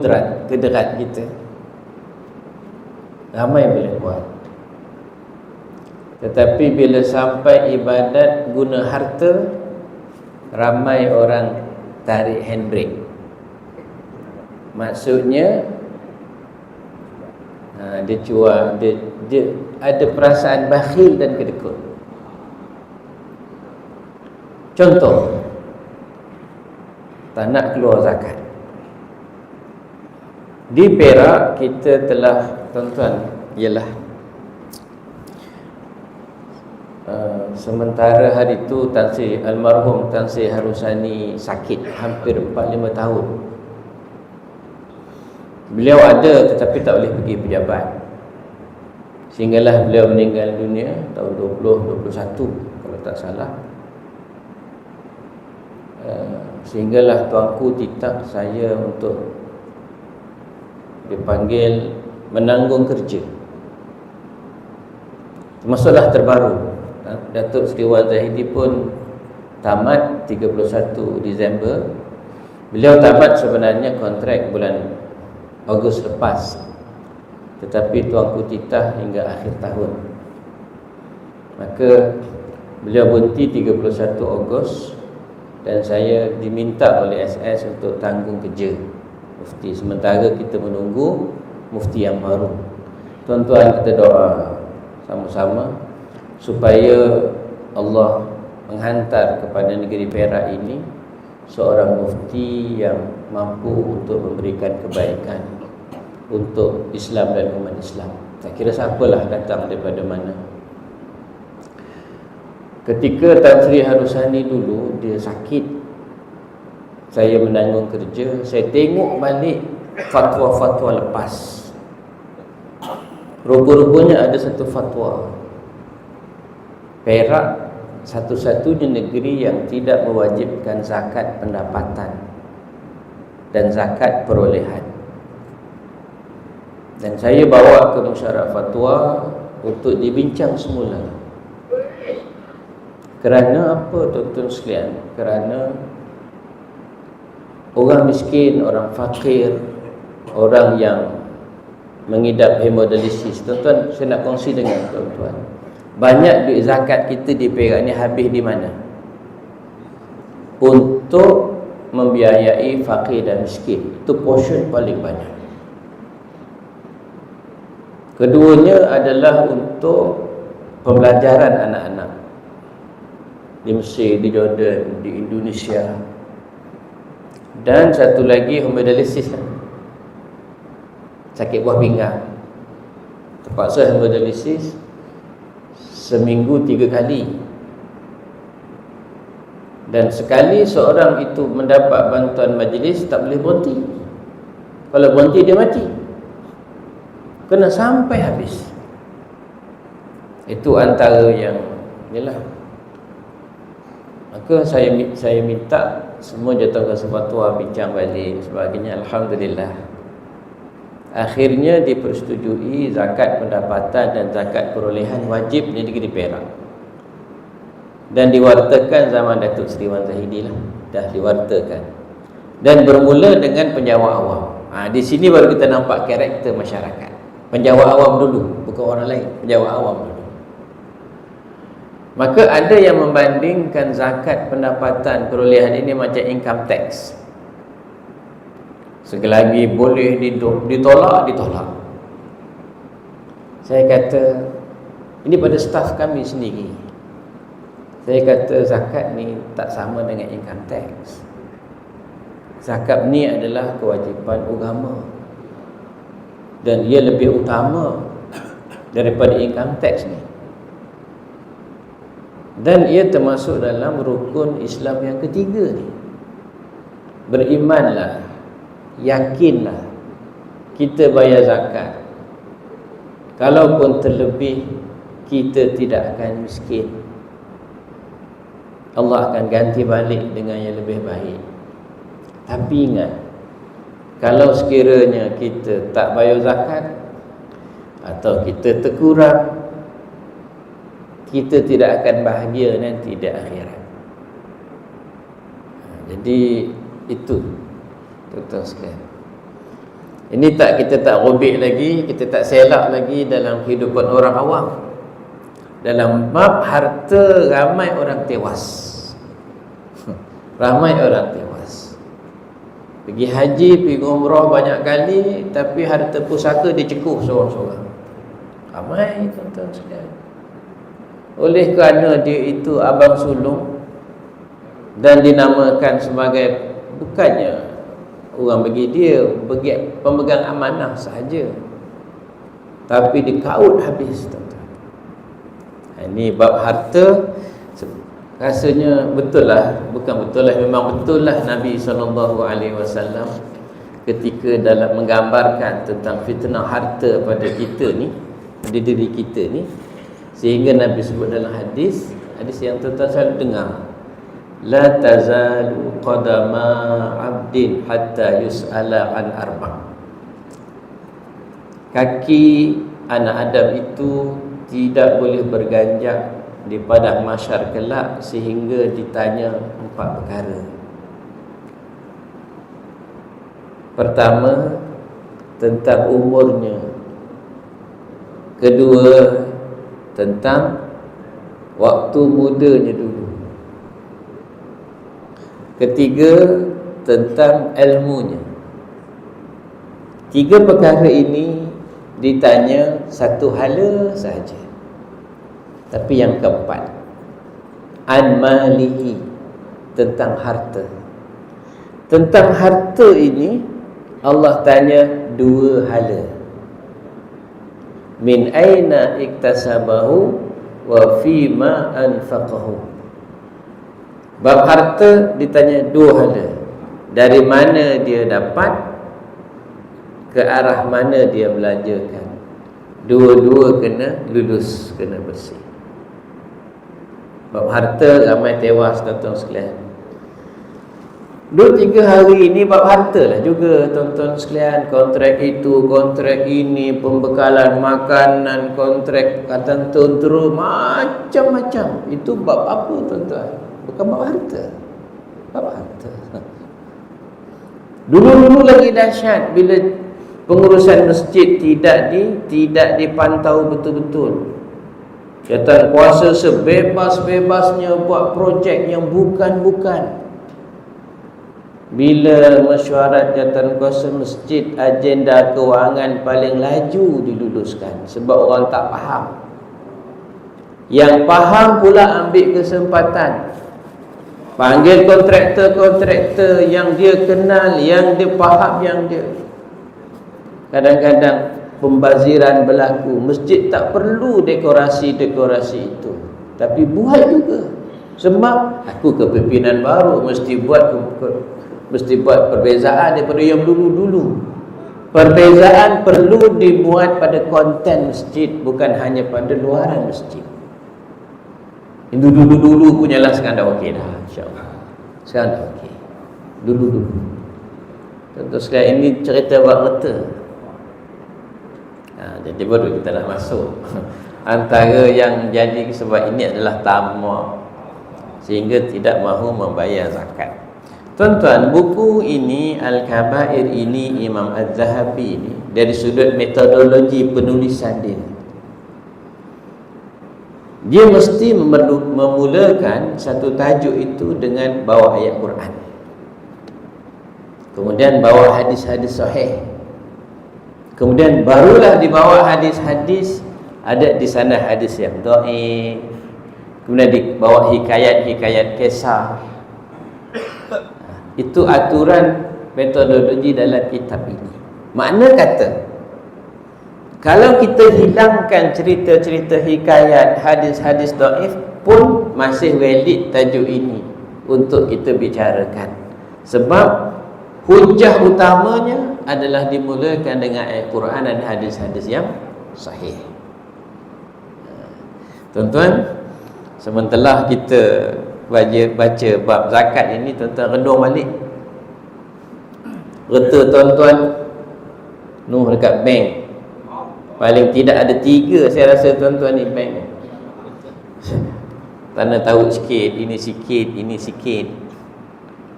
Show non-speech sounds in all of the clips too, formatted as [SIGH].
kudrat, kederat kita. Ramai boleh buat. Tetapi bila sampai ibadat guna harta ramai orang tarik handbrake. Maksudnya ha, dia cuak dia, dia ada perasaan bakhil dan kedekut. Contoh tak nak keluar zakat di Perak kita telah tuan-tuan ialah uh, sementara hari itu Tan Sri almarhum Tan Sri Harusani sakit hampir 4-5 tahun. Beliau ada tetapi tak boleh pergi pejabat. Sehinggalah beliau meninggal dunia tahun 2021 kalau tak salah. Uh, sehinggalah tuanku titah saya untuk dipanggil menanggung kerja. Termasuklah terbaru. Datuk Seri Wan Zahidi pun tamat 31 Disember. Beliau tamat sebenarnya kontrak bulan Ogos lepas. Tetapi tuanku titah hingga akhir tahun. Maka beliau berhenti 31 Ogos dan saya diminta oleh SS untuk tanggung kerja mufti. Sementara kita menunggu mufti yang baru. Tuan-tuan kita doa sama-sama supaya Allah menghantar kepada negeri Perak ini seorang mufti yang mampu untuk memberikan kebaikan untuk Islam dan umat Islam. Tak kira siapalah datang daripada mana. Ketika Tan Sri Harusani dulu dia sakit saya menanggung kerja saya tengok balik fatwa-fatwa lepas. Rupa-rupanya ada satu fatwa. Perak satu-satunya negeri yang tidak mewajibkan zakat pendapatan dan zakat perolehan. Dan saya bawa ke musyarak fatwa untuk dibincang semula. Kerana apa tuan-tuan sekalian? Kerana orang miskin, orang fakir, orang yang mengidap hemodialisis. Tuan-tuan, saya nak kongsi dengan tuan-tuan. Banyak duit zakat kita di Perak ni habis di mana? Untuk membiayai fakir dan miskin. Itu portion paling banyak. Keduanya adalah untuk pembelajaran anak-anak. Di Mesir, di Jordan, di Indonesia, dan satu lagi hemodialisis lah. sakit buah pinggang. Terpaksa hemodialisis seminggu tiga kali. Dan sekali seorang itu mendapat bantuan majlis tak boleh berhenti. Kalau berhenti dia mati. Kena sampai habis. Itu antara yang inilah maka saya saya minta semua jatuh ke fatwa bincang balik. Sebagainya alhamdulillah. Akhirnya dipersetujui zakat pendapatan dan zakat perolehan wajib di negeri Perak. Dan diwartakan zaman Datuk Seri Wan Zahidi lah. Dah diwartakan. Dan bermula dengan penjawab awam. Ha, di sini baru kita nampak karakter masyarakat. Penjawab awam dulu bukan orang lain. Penjawab awam dulu Maka ada yang membandingkan zakat pendapatan perolehan ini macam income tax. Selagi boleh ditolak, ditolak. Saya kata, ini pada staf kami sendiri. Saya kata zakat ni tak sama dengan income tax. Zakat ni adalah kewajipan agama. Dan ia lebih utama daripada income tax ni dan ia termasuk dalam rukun Islam yang ketiga ni. Berimanlah yakinlah kita bayar zakat. Kalaupun terlebih kita tidak akan miskin. Allah akan ganti balik dengan yang lebih baik. Tapi ingat kalau sekiranya kita tak bayar zakat atau kita terkurang kita tidak akan bahagia nanti di akhirat. Ha, jadi itu tuan-tuan sekalian. Ini tak kita tak robek lagi, kita tak selak lagi dalam kehidupan orang awam. Dalam bab harta ramai orang tewas. ramai orang tewas. Pergi haji, pergi umrah banyak kali tapi harta pusaka dicekuh seorang-seorang. Ramai tuan-tuan sekalian. Oleh kerana dia itu abang sulung dan dinamakan sebagai bukannya orang bagi dia bagi pemegang amanah sahaja tapi dikaut habis tuan-tuan. Ha, ini bab harta. Rasanya betul lah bukan betul lah memang betul lah Nabi SAW ketika dalam menggambarkan tentang fitnah harta pada kita ni pada diri kita ni sehingga Nabi sebut dalam hadis hadis yang tuan-tuan selalu dengar. La tazalu qadama 'abdin hatta yus'ala an arba. Kaki anak Adam itu tidak boleh berganjak di padang mahsyar kelak sehingga ditanya empat perkara. Pertama tentang umurnya. Kedua tentang waktu mudanya dulu Ketiga tentang ilmunya. Tiga perkara ini ditanya satu hala sahaja. Tapi yang keempat an malihi tentang harta. Tentang harta ini Allah tanya dua hala. Min aina iktasabahu wa fima anfaqahu. Bab harta ditanya dua hala. Dari mana dia dapat Ke arah mana dia belanjakan. Dua-dua kena lulus Kena bersih. Bab harta ramai tewas Tuan-tuan sekalian Dua tiga hari ini Bab harta lah juga Tuan-tuan sekalian. Kontrak itu, kontrak ini Pembekalan makanan Kontrak kata tuan Macam-macam. Itu bab apa tuan-tuan? Bukan bab harta. Bab harta. [LAUGHS] Dulu-dulu lagi dahsyat bila pengurusan masjid tidak di tidak dipantau betul-betul. Jatan kuasa sebebas-bebasnya buat projek yang bukan-bukan Bila mesyuarat jatan kuasa masjid Agenda kewangan paling laju diluluskan Sebab orang tak faham Yang faham pula ambil kesempatan Panggil kontraktor-kontraktor yang dia kenal, yang dia faham yang dia. Kadang-kadang pembaziran berlaku. Masjid tak perlu dekorasi-dekorasi itu. Tapi buat juga. Sebab aku kepimpinan baru mesti buat mesti buat perbezaan daripada yang dulu-dulu. Perbezaan perlu dibuat pada konten masjid bukan hanya pada luaran masjid. Yang dulu-dulu punya lah sekarang dah okey dah insyaAllah. Sekarang dah okey. Dulu-dulu. Tentu sekarang ini cerita buat reta ha, Jadi baru kita dah masuk. [LAUGHS] Antara yang jadi sebab ini adalah tamak. Sehingga tidak mahu membayar zakat Tuan-tuan, buku ini Al-Kabair ini Imam Az-Zahabi ini Dari sudut metodologi penulisan dia. Dia mesti memulakan satu tajuk itu dengan bawa ayat Quran. Kemudian bawa hadis-hadis sahih. Kemudian barulah dibawa hadis-hadis ada di sana hadis yang dhaif kemudian dibawa hikayat-hikayat kisah itu aturan metodologi dalam kitab ini makna kata kalau kita hilangkan cerita-cerita hikayat hadis-hadis daif pun masih valid tajuk ini untuk kita bicarakan. Sebab hujah utamanya adalah dimulakan dengan ayat Quran dan hadis-hadis yang sahih. Tuan-tuan, sementara kita baca, baca bab zakat ini tuan-tuan rendung balik. Reta tuan-tuan Nuh dekat bank. Paling tidak ada tiga saya rasa tuan-tuan ni bank. [LAUGHS] Tanda tahu sikit, ini sikit, ini sikit.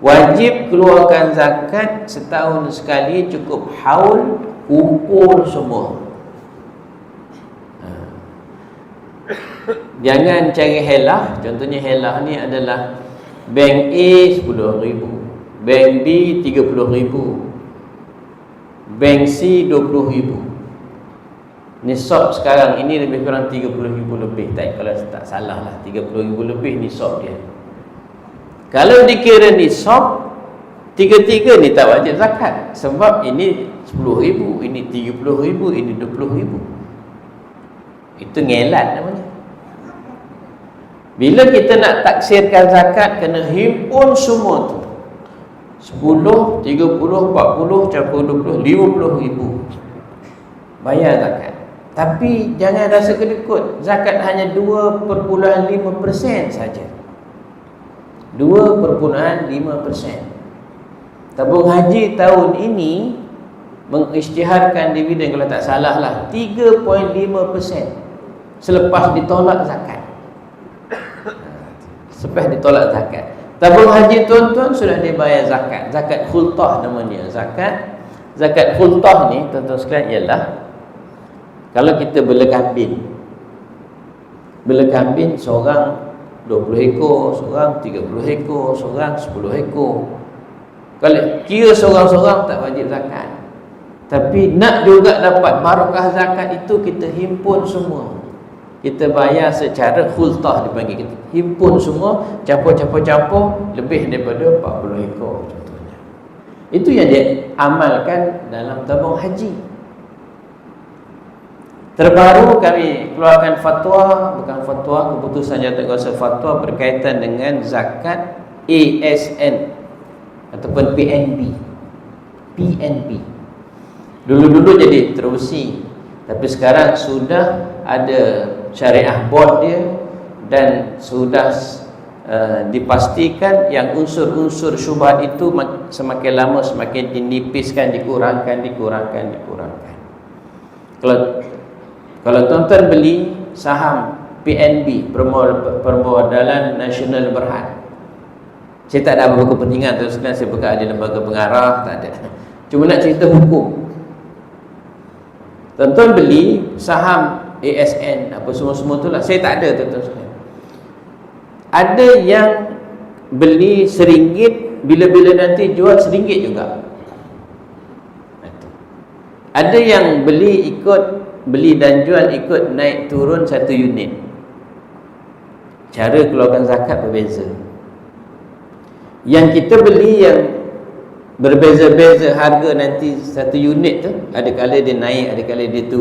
Wajib keluarkan zakat setahun sekali cukup haul kumpul semua jangan cari helah. Contohnya helah ni adalah bank A 10 ribu bank B 30 ribu bank C 20 ribu. Nisab sekarang ini lebih kurang 30 ribu lebih tak, kalau tak salah lah 30 ribu lebih nisab dia. Kalau dikira nisab tiga-tiga ni tak wajib zakat. Sebab ini 10 ribu ini 30 ribu ini 20 ribu. Itu ngelat namanya bila kita nak taksirkan zakat kena himpun semua tu. 10, 30, 40, campur 20, 50 ribu. Bayar zakat. Tapi jangan rasa kedekut. Zakat hanya 2.5% saja. 2.5% tabung haji tahun ini mengisytiharkan dividen kalau tak salah lah 3.5% selepas ditolak zakat selepas ditolak zakat tabung haji tuan-tuan sudah dibayar zakat zakat khultah namanya zakat zakat khultah ni tuan-tuan sekalian ialah kalau kita bela kambing bela kambing seorang 20 ekor, seorang 30 ekor, seorang 10 ekor. Kalau kira seorang-seorang tak wajib zakat. Tapi nak juga dapat barakah zakat itu kita himpun semua. Kita bayar secara khultah dipanggil kita. Himpun semua, campur-campur-campur lebih daripada 40 ekor contohnya. Itu yang dia amalkan dalam tabung haji. Terbaru kami keluarkan fatwa, bukan fatwa, keputusan jatuh kuasa fatwa berkaitan dengan zakat ASN ataupun PNB. PNB. Dulu-dulu jadi terusi, tapi sekarang sudah ada syariah board dia dan sudah uh, dipastikan yang unsur-unsur syubhat itu semakin lama semakin dinipiskan, dikurangkan, dikurangkan, dikurangkan. Kalau kalau tuan-tuan beli saham PNB Permodalan Nasional Berhad. Saya tak ada apa-apa kepentingan Terus sekarang saya buka ada lembaga pengarah Tak ada. Cuma nak cerita hukum. Tuan-tuan beli saham ASN Apa semua-semua tu lah. Saya tak ada tuan-tuan sekalian. Ada yang beli seringgit Bila-bila nanti jual seringgit juga. Ada yang beli ikut beli dan jual ikut naik turun satu unit. Cara keluarkan zakat berbeza. Yang kita beli yang berbeza-beza harga nanti satu unit tu ada kala dia naik ada kala dia turun